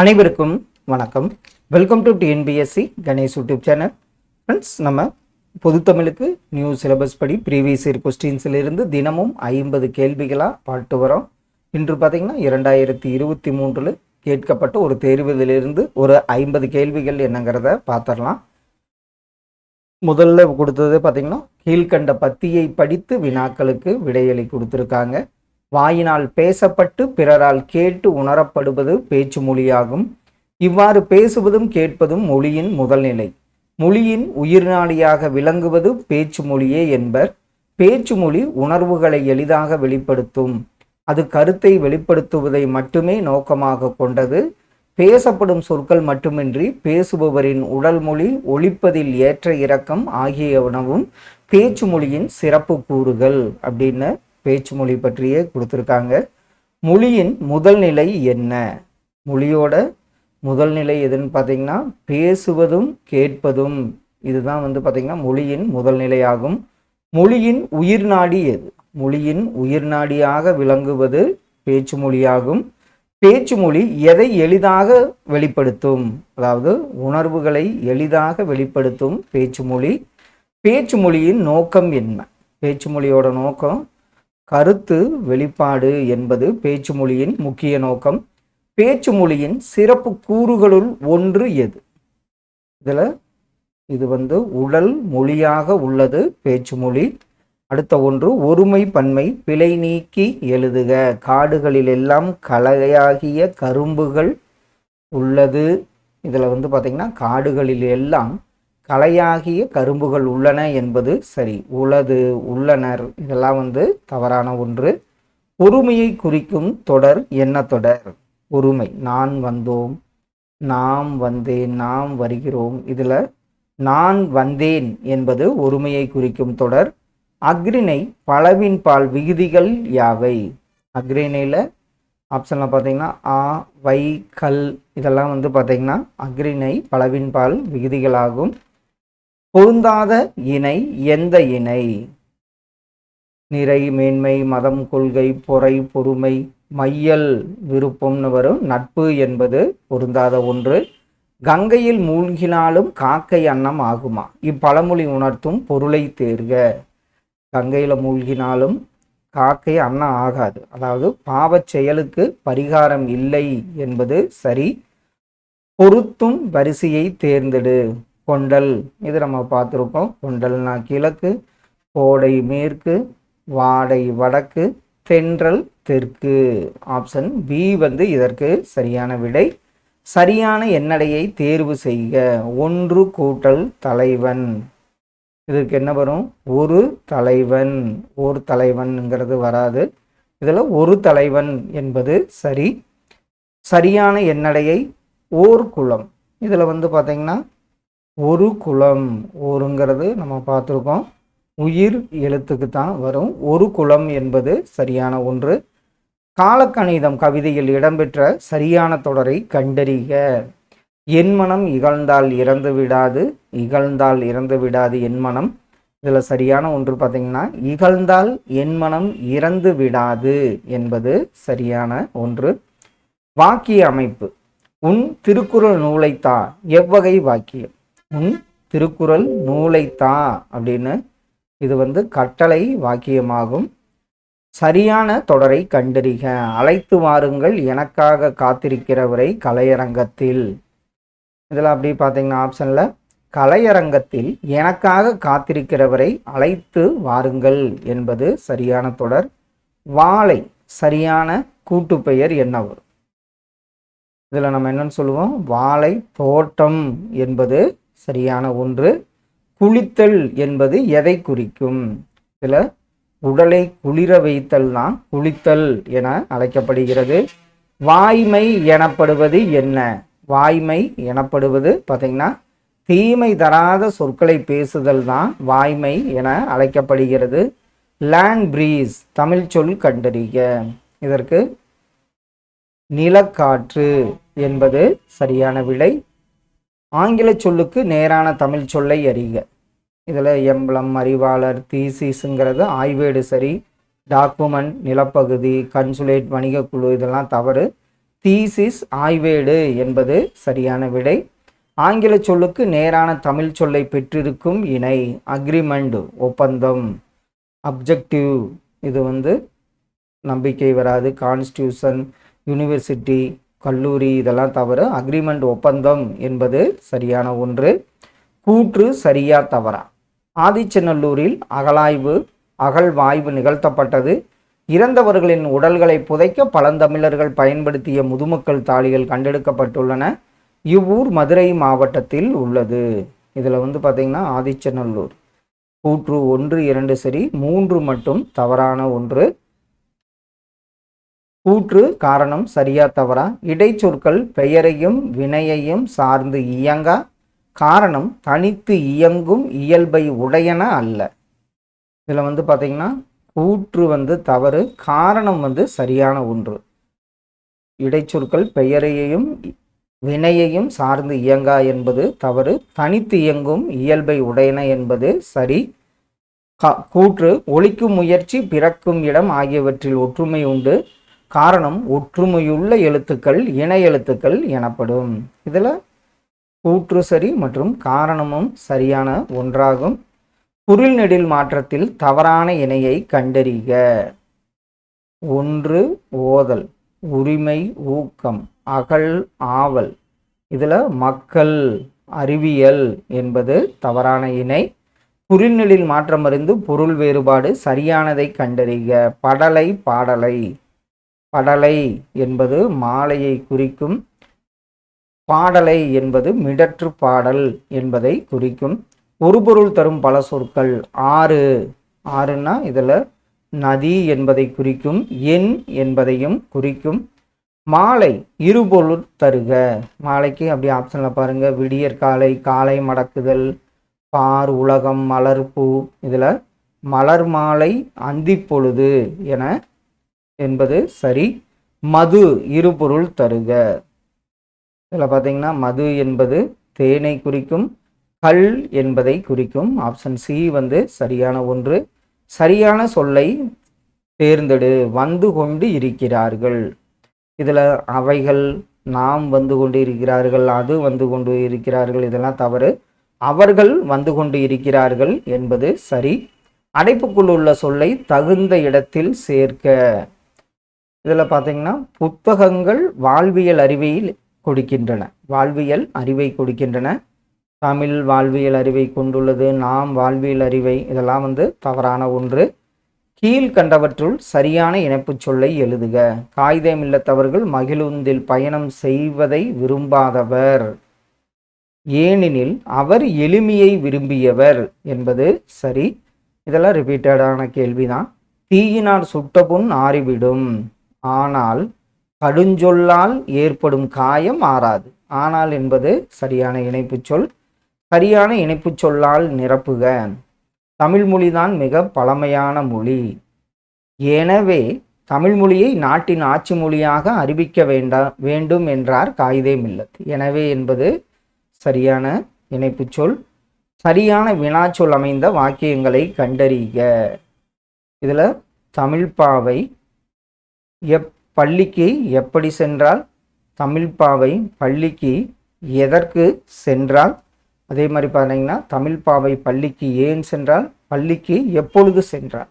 அனைவருக்கும் வணக்கம். Welcome to TNPSC Ganesh YouTube channel friends நம்ம பொதுத்தமிழுக்கு நியூ சிலபஸ் படி ப்ரீவியஸ் இயர் கொஸ்டின்ஸிலிருந்து தினமும் ஐம்பது கேள்விகளாக பாட்டு வரோம். இன்று பார்த்தீங்கன்னா இரண்டாயிரத்தி இருபத்தி மூன்றில் கேட்கப்பட்ட ஒரு தேர்விலிருந்து ஒரு ஐம்பது கேள்விகள் என்னங்கிறத பார்த்துடலாம் முதல்ல கொடுத்தது பார்த்தீங்கன்னா கீழ்கண்ட பத்தியை படித்து வினாக்களுக்கு விடையளி கொடுத்துருக்காங்க. வாயினால் பேசப்பட்டு பிறரால் கேட்டு உணரப்படுவது பேச்சு மொழியாகும். இவ்வாறு பேசுவதும் கேட்பதும் மொழியின் முதல் நிலை. மொழியின் உயிர்நாடியாக விளங்குவது பேச்சு மொழியே என்பர். பேச்சு மொழி உணர்வுகளை எளிதாக வெளிப்படுத்தும். அது கருத்தை வெளிப்படுத்துவதை மட்டுமே நோக்கமாக கொண்டது. பேசப்படும் சொற்கள் மட்டுமின்றி பேசுபவரின் உடல் மொழி ஒழிப்பதில் ஏற்ற இறக்கம் ஆகியவனவும் பேச்சு மொழியின் சிறப்பு கூறுகள் அப்படின்னு பேச்சு மொழி பற்றியே கொடுத்துருக்காங்க. மொழியின் முதல் நிலை என்ன? மொழியோட முதல் நிலை எதுன்னு பார்த்தீங்கன்னா பேசுவதும் கேட்பதும். இதுதான் வந்து பார்த்தீங்கன்னா மொழியின் முதல் நிலையாகும். மொழியின் உயிர்நாடி எது? மொழியின் உயிர்நாடியாக விளங்குவது பேச்சு மொழியாகும் பேச்சு மொழி எதை எளிதாக வெளிப்படுத்தும்? அதாவது உணர்வுகளை எளிதாக வெளிப்படுத்தும் பேச்சு மொழி பேச்சு மொழியின் நோக்கம் என்ன? பேச்சு மொழியோட நோக்கம் கருத்து வெளிப்பாடு என்பது பேச்சு மொழியின் முக்கிய நோக்கம். பேச்சு மொழியின் சிறப்பு கூறுகளுள் ஒன்று எது? இதில் இது வந்து உடல் மொழியாக உள்ளது பேச்சு மொழி அடுத்த ஒன்று ஒருமை பன்மை பிழை நீக்கி எழுதுக. காடுகளில் எல்லாம் கலையாகிய கரும்புகள் உள்ளது. இதில் வந்து பார்த்திங்கன்னா காடுகளில் எல்லாம் கலையாகிய கரும்புகள் உள்ளன என்பது சரி. உளது உள்ளனர் இதெல்லாம் வந்து தவறான ஒன்று. ஒருமையை குறிக்கும் தொடர் என்ன தொடர்? ஒருமை நான் வந்தோம் நாம் வந்தேன் நாம் வருகிறோம். இதில் நான் வந்தேன் என்பது ஒருமையை குறிக்கும் தொடர். அக்ரிணை பலவின் பால் விகுதிகள் யாவை? அக்ரிணையில் ஆப்ஷனில் பார்த்தீங்கன்னா ஆ வை கல் இதெல்லாம் வந்து பார்த்தீங்கன்னா அக்ரிணை பலவின் பால் விகுதிகளாகும். பொருந்தாத இணை எந்த இணை? நிறை மேன்மை மதம் கொள்கை பொறை பொறுமை மையல் விருப்பம்னு வரும். நட்பு என்பது பொருந்தாத ஒன்று. கங்கையில் மூழ்கினாலும் காக்கை அன்னம் ஆகுமா? இப்பழமொழி உணர்த்தும் பொருளை தேர்க. கங்கையில் மூழ்கினாலும் காக்கை அன்னம் ஆகாது. அதாவது பாவச் செயலுக்கு பரிகாரம் இல்லை என்பது சரி. பொருத்தும் வரிசையை தேர்ந்தெடு. கொண்டல். இது நம்ம பார்த்துருக்கோம். கொண்டல்னா கிழக்கு கோடை மேற்கு வாடை வடக்கு தென்றல் தெற்கு. ஆப்ஷன் பி வந்து இதற்கு சரியான விடை. சரியான எண்ணடையை தேர்வு செய்க. ஒன்று கூட்டல் தலைவன். இதற்கு என்ன வரும்? ஒரு தலைவன். ஒரு தலைவன்ங்கிறது வராது. இதில் ஒரு தலைவன் என்பது சரி. சரியான எண்ணடையை ஓர் குளம் இதில் வந்து பார்த்திங்கன்னா ஒரு குலம் ஒருங்கிறது நம்ம பார்த்துருக்கோம். உயிர் எழுத்துக்கு தான் வரும். ஒரு குலம் என்பது சரியான ஒன்று. காலக்கணிதம் கவிதையில் இடம்பெற்ற சரியான தொடரை கண்டறிக. என் மனம் இகழ்ந்தால் இறந்து விடாது. இகழ்ந்தால் இறந்து விடாது என் மனம். இதில் சரியான ஒன்று பார்த்தீங்கன்னா இகழ்ந்தால் என் மனம் இறந்து விடாது என்பது சரியான ஒன்று. வாக்கிய அமைப்பு. உன் திருக்குறள் நூலைத்தா. எவ்வகை வாக்கியம்? உன் திருக்குறள் நூலைத்தா அப்படின்னு இது வந்து கட்டளை வாக்கியமாகும். சரியான தொடரை கண்டறிக. அழைத்து வாருங்கள் எனக்காக காத்திருக்கிறவரை கலையரங்கத்தில். இதில் அப்படி பார்த்தீங்கன்னா ஆப்ஷனில் கலையரங்கத்தில் எனக்காக காத்திருக்கிறவரை அழைத்து வாருங்கள் என்பது சரியான தொடர். வாழை சரியான கூட்டுப்பெயர் என்ன வரும்? இதில் நம்ம என்னன்னு சொல்லுவோம்? வாழை தோட்டம் என்பது சரியான ஒன்று. குளித்தல் என்பது எதை குறிக்கும்? இதில் உடலை குளிர வைத்தல் தான் குளித்தல் என அழைக்கப்படுகிறது. வாய்மை எனப்படுவது என்ன? வாய்மை எனப்படுவது பார்த்தீங்கன்னா தீமை தராத சொற்களை பேசுதல் தான் வாய்மை என அழைக்கப்படுகிறது. லேண்ட் பிரீஸ் தமிழ் சொல் கண்டறிய இதற்கு நிலக்காற்று என்பது சரியான விடை. ஆங்கில சொல்லுக்கு நேரான தமிழ் சொல்லை அறிக. இதில் எம்பளம் அறிவாளர் தீசிஸுங்கிறது ஆய்வேடு சரி டாக்குமெண்ட் நிலப்பகுதி கன்சுலேட் வணிக குழு இதெல்லாம் தவறு. தீசிஸ் ஆய்வேடு என்பது சரியான விடை. ஆங்கில சொல்லுக்கு நேரான தமிழ் சொல்லை பெற்றிருக்கும் இணை அக்ரிமெண்ட் ஒப்பந்தம் அப்ஜெக்டிவ். இது வந்து நம்பிக்கை வராது. கான்ஸ்டியூஷன் யூனிவர்சிட்டி கல்லூரி இதெல்லாம் தவறு. அக்ரிமெண்ட் ஒப்பந்தம் என்பது சரியான ஒன்று. கூற்று சரியா தவறா? ஆதிச்சநல்லூரில் அகலாய்வு அகழ்வாய்வு நிகழ்த்தப்பட்டது. இறந்தவர்களின் உடல்களை புதைக்க பழந்தமிழர்கள் பயன்படுத்திய முதுமக்கள் தாளிகள் கண்டெடுக்கப்பட்டுள்ளன. இவ்வூர் மதுரை மாவட்டத்தில் உள்ளது. இதில் வந்து பார்த்திங்கன்னா ஆதிச்சநல்லூர். கூற்று ஒன்று இரண்டு சரி மூன்று மட்டும் தவறான ஒன்று. கூற்று காரணம் சரியா தவறா? இடைச்சொற்கள் பெயரையும் வினையையும் சார்ந்து இயங்கா? காரணம் தனித்து இயங்கும் இயல்பை உடையன அல்ல. இதில் வந்து பார்த்தீங்கன்னா கூற்று வந்து தவறு காரணம் வந்து சரியான ஒன்று. இடைச்சொற்கள் பெயரையையும் வினையையும் சார்ந்து இயங்கா என்பது தவறு தனித்து இயங்கும் இயல்பை உடையன என்பது சரி. கூற்று ஒழிக்கும் முயற்சி பிறக்கும் இடம் ஆகியவற்றில் ஒற்றுமை உண்டு. காரணம் ஒற்றுமையுள்ள எழுத்துக்கள் இணை எழுத்துக்கள் எனப்படும். இதில் கூற்று சரி மற்றும் காரணமும் சரியான ஒன்றாகும். குரில் நெடில் மாற்றத்தில் தவறான இணையை கண்டறிக. ஒன்று ஓதல் உரிமை ஊக்கம் அகல் ஆவல். இதில் மக்கள் அறிவியல் என்பது தவறான இணை. குறிநெழில் மாற்றமறிந்து பொருள் வேறுபாடு சரியானதை கண்டறிக. படலை பாடலை. படலை என்பது மாலையை குறிக்கும். பாடலை என்பது மிடற்று பாடல் என்பதை குறிக்கும். ஒரு பொருள் தரும் பல சொற்கள். ஆறு. ஆறுன்னா இதில் நதி என்பதை குறிக்கும். எண் என்பதையும் குறிக்கும். மாலை இருபொருள் தருக. மாலைக்கு அப்படி ஆப்ஷனில் பாருங்கள் விடியற் காலை காலை மடக்குதல் பார் உலகம் மலர் பூ. இதில் மலர் மாலை அந்திப்பொழுது என என்பது சரி. மது இருபொருள் தருக. இதில் பார்த்தீங்கன்னா மது என்பது தேனை குறிக்கும் கல் என்பதை குறிக்கும். ஆப்ஷன் சி வந்து சரியான ஒன்று. சரியான சொல்லை தேர்ந்தெடு. வந்து கொண்டு இருக்கிறார்கள். இதில் அவைகள் நாம் வந்து கொண்டு இருக்கிறார்கள் அது வந்து கொண்டு இருக்கிறார்கள் இதெல்லாம் தவறு. அவர்கள் வந்து கொண்டு இருக்கிறார்கள் என்பது சரி. அடைப்புக்குள் உள்ள சொல்லை தகுந்த இடத்தில் சேர்க்க. இதில் பார்த்தீங்கன்னா புத்தகங்கள் வாழ்வியல் அறிவை கொடுக்கின்றன. வாழ்வியல் அறிவை கொடுக்கின்றன. தமிழ் வாழ்வியல் அறிவை கொண்டுள்ளது நாம் வாழ்வியல் அறிவை. இதெல்லாம் வந்து தவறான ஒன்று. கீழ்கண்டவற்றுள் சரியான இணைப்புச் சொல்லை எழுதுக. காகிதம் இல்லத்தவர்கள் மகிழுந்தில் பயணம் செய்வதை விரும்பாதவர். ஏனெனில் அவர் எளிமையை விரும்பியவர் என்பது சரி. இதெல்லாம் ரிப்பீட்டடான கேள்விதான். தீயினால் சுட்ட புண் ஆறிவிடும். ஆனால் கடுஞ்சொல்லால் ஏற்படும் காயம் ஆறாது. ஆனால் என்பது சரியான இணைப்புச் சொல். சரியான இணைப்புச் சொல்லால் நிரப்புக. தமிழ் மொழிதான் மிக பழமையான மொழி. எனவே தமிழ் மொழியை நாட்டின் ஆட்சி மொழியாக அறிவிக்க வேண்டா வேண்டும் என்றார் காயிதே மில்லத். எனவே என்பது சரியான இணைப்புச் சொல். சரியான வினாச்சொல் அமைந்த வாக்கியங்களை கண்டறிக. இதில் தமிழ்ப்பாவை எப் பள்ளிக்கு எப்படி சென்றால்? தமிழ்ப்பாவை பள்ளிக்கு எதற்கு சென்றால்? அதே மாதிரி பார்த்தீங்கன்னா தமிழ்ப்பாவை பள்ளிக்கு ஏன் சென்றால்? பள்ளிக்கு எப்பொழுது சென்றால்?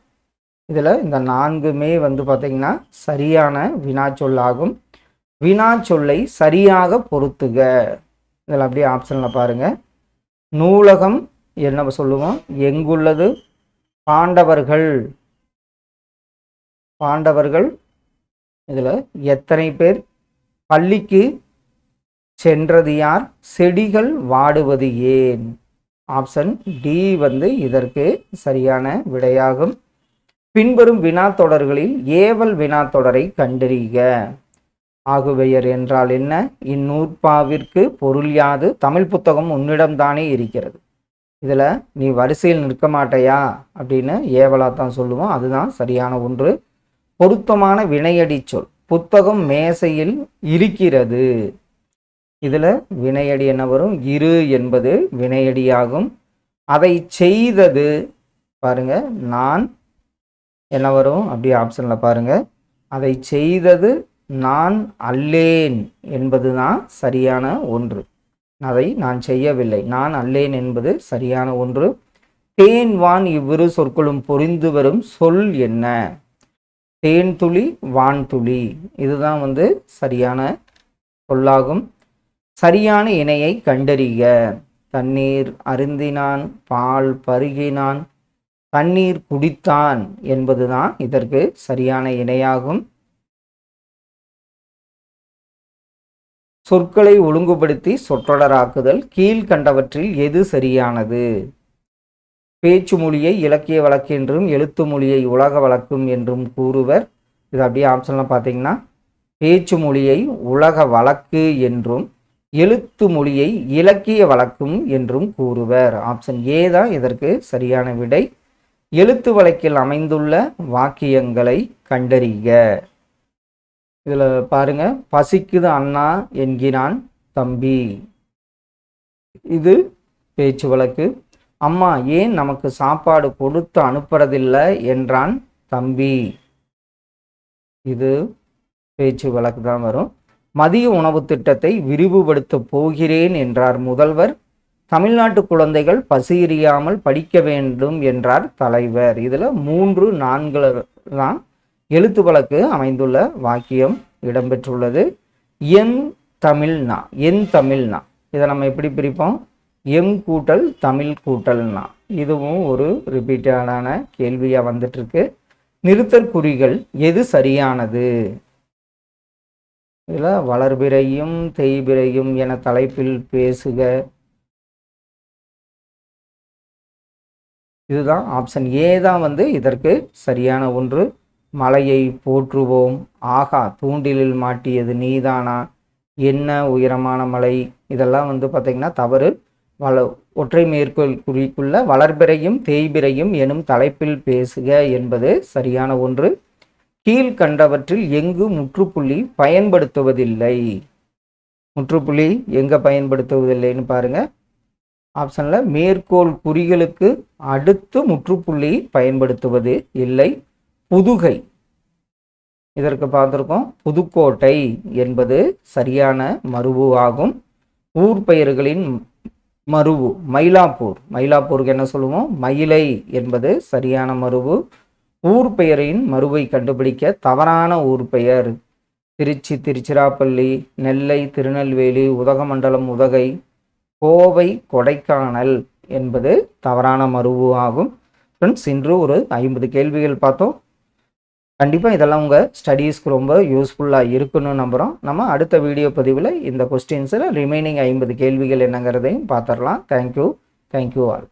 இதில் இந்த நான்குமே வந்து பார்த்திங்கன்னா சரியான வினாச்சொல்லாகும். வினாச்சொல்லை சரியாக பொருத்துக இதில் அப்படியே ஆப்ஷனில் பாருங்கள் நூலகம் என்ன சொல்லுவோம்? எங்குள்ளது? பாண்டவர்கள். பாண்டவர்கள் இதில் எத்தனை பேர்? பள்ளிக்கு சென்றது யார்? செடிகள் வாடுவது ஏன்? ஆப்ஷன் டி வந்து இதற்கு சரியான விடையாகும். பின்வரும் வினாத்தொடர்களில் ஏவல் வினாத்தொடரை கண்டறிக. ஆகுபெயர் என்றால் என்ன? இந்நூற்பாவிற்கு பொருள் யாது? தமிழ் புத்தகம் உன்னிடம்தானே இருக்கிறது. இதில் நீ வரிசையில் நிற்க மாட்டையா? அப்படின்னு ஏவலாக தான் சொல்லுவோம். அதுதான் சரியான ஒன்று. பொருத்தமான வினையடி சொல். புத்தகம் மேசையில் இருக்கிறது. இதில் வினையடி என்ன வரும்? இரு என்பது வினையடியாகும். அதை செய்தது பாருங்க நான் என்ன வரும்? அப்படி ஆப்ஷனில் பாருங்க. அதை செய்தது நான் அல்லேன் என்பது தான் சரியான ஒன்று. அதை நான் செய்யவில்லை. நான் அல்லேன் என்பது சரியான ஒன்று. தேன் வான் இவ்விரு சொற்களும் பொரிந்து வரும் சொல் என்ன? தேன் துளி இதுதான் வந்து சரியான சொல்லாகும். சரியான இணையை கண்டறிக. தண்ணீர் அருந்தினான் பால் பருகினான் தண்ணீர் குடித்தான் என்பதுதான் இதற்கு சரியான இணையாகும். சொற்களை ஒழுங்குபடுத்தி சொற்றொடராக்குதல் கீழ்கண்டவற்றில் எது சரியானது? பேச்சு மொழியை இலக்கிய வழக்கு என்றும் எழுத்து மொழியை உலக வழக்கும் என்றும் கூறுவர். இது அப்படியே ஆப்ஷன்லாம் பார்த்தீங்கன்னா பேச்சு மொழியை உலக வழக்கு என்றும் எழுத்து மொழியை இலக்கிய வழக்கும் என்றும் கூறுவர். ஆப்ஷன் ஏ தான் இதற்கு சரியான விடை. எழுத்து வழக்கில் அமைந்துள்ள வாக்கியங்களை கண்டறிக. இதில் பாருங்க பசிக்குது அண்ணா என்கிறான் தம்பி. இது பேச்சு வழக்கு. அம்மா ஏன் நமக்கு சாப்பாடு கொடுத்து அனுப்புறதில்லை? என்றான் தம்பி. இது பேச்சு வழக்கு தான் வரும். மதிய உணவு திட்டத்தை விரிவுபடுத்த போகிறேன் என்றார் முதல்வர். தமிழ்நாட்டு குழந்தைகள் பசியறியாமல் படிக்க வேண்டும் என்றார் தலைவர். இதில் மூன்று நான்கு தான் எழுத்து வழக்கு அமைந்துள்ள வாக்கியம் இடம்பெற்றுள்ளது. என் தமிழ்னா என் தமிழ்னா இதை நம்ம எப்படி பிரிப்போம்? எம் கூட்டல் தமிழ் கூட்டல்னா. இதுவும் ஒரு ரிப்பீட்டடான கேள்வியாக வந்துட்டுருக்கு. நிறுத்தற் குறிகள் எது சரியானது? இதில் வளர்பிறையும் தேய்பிறையும் என தலைப்பில் பேசுக. இதுதான் ஆப்ஷன் ஏ தான் வந்து இதற்கு சரியான ஒன்று. மலையை போற்றுவோம். ஆகா தூண்டிலில் மாட்டியது நீதானா? என்ன உயரமான மலை? இதெல்லாம் வந்து பார்த்திங்கன்னா தவறு. வள ஒற்றை மேற்கோள் குறிக்குள்ள வளர்பிறையும் தேய்பிறையும் எனும் தலைப்பில் பேசுக என்பது சரியான ஒன்று. கீழ்கண்டவற்றில் எங்கு முற்றுப்புள்ளி பயன்படுத்துவதில்லை? முற்றுப்புள்ளி எங்கே பயன்படுத்துவதில்லைன்னு பாருங்கள் ஆப்ஷனில் மேற்கோள் குறிகளுக்கு அடுத்து முற்றுப்புள்ளி பயன்படுத்துவது இல்லை. புதுகை. இதற்கு பார்த்துருக்கோம். புதுக்கோட்டை என்பது சரியான மருவு ஆகும். ஊர் பெயர்களின் மருவு மயிலாப்பூர். மயிலாப்பூருக்கு என்ன சொல்லுவோம்? மயிலை என்பது சரியான மருவு. ஊர் பெயரின் மருவை கண்டுபிடிக்க தவறான ஊர் பெயர். திருச்சி திருச்சிராப்பள்ளி நெல்லை திருநெல்வேலி உதகமண்டலம் உதகை கோவை கொடைக்கானல் என்பது தவறான மருவு ஆகும். ஃப்ரெண்ட்ஸ் இன்று ஒரு ஐம்பது கேள்விகள் பார்த்தோம். கண்டிப்பாக இதெல்லாம் உங்கள் ஸ்டடீஸ்க்கு ரொம்ப யூஸ்ஃபுல்லாக இருக்குன்னு நம்புகிறோம் நம்ம அடுத்த வீடியோ பதிவில் இந்த கொஸ்டின்ஸில் ரிமைனிங் ஐம்பது கேள்விகள் என்னங்கிறதையும் பார்த்துடலாம் தேங்க்யூ தேங்க்யூ ஆல்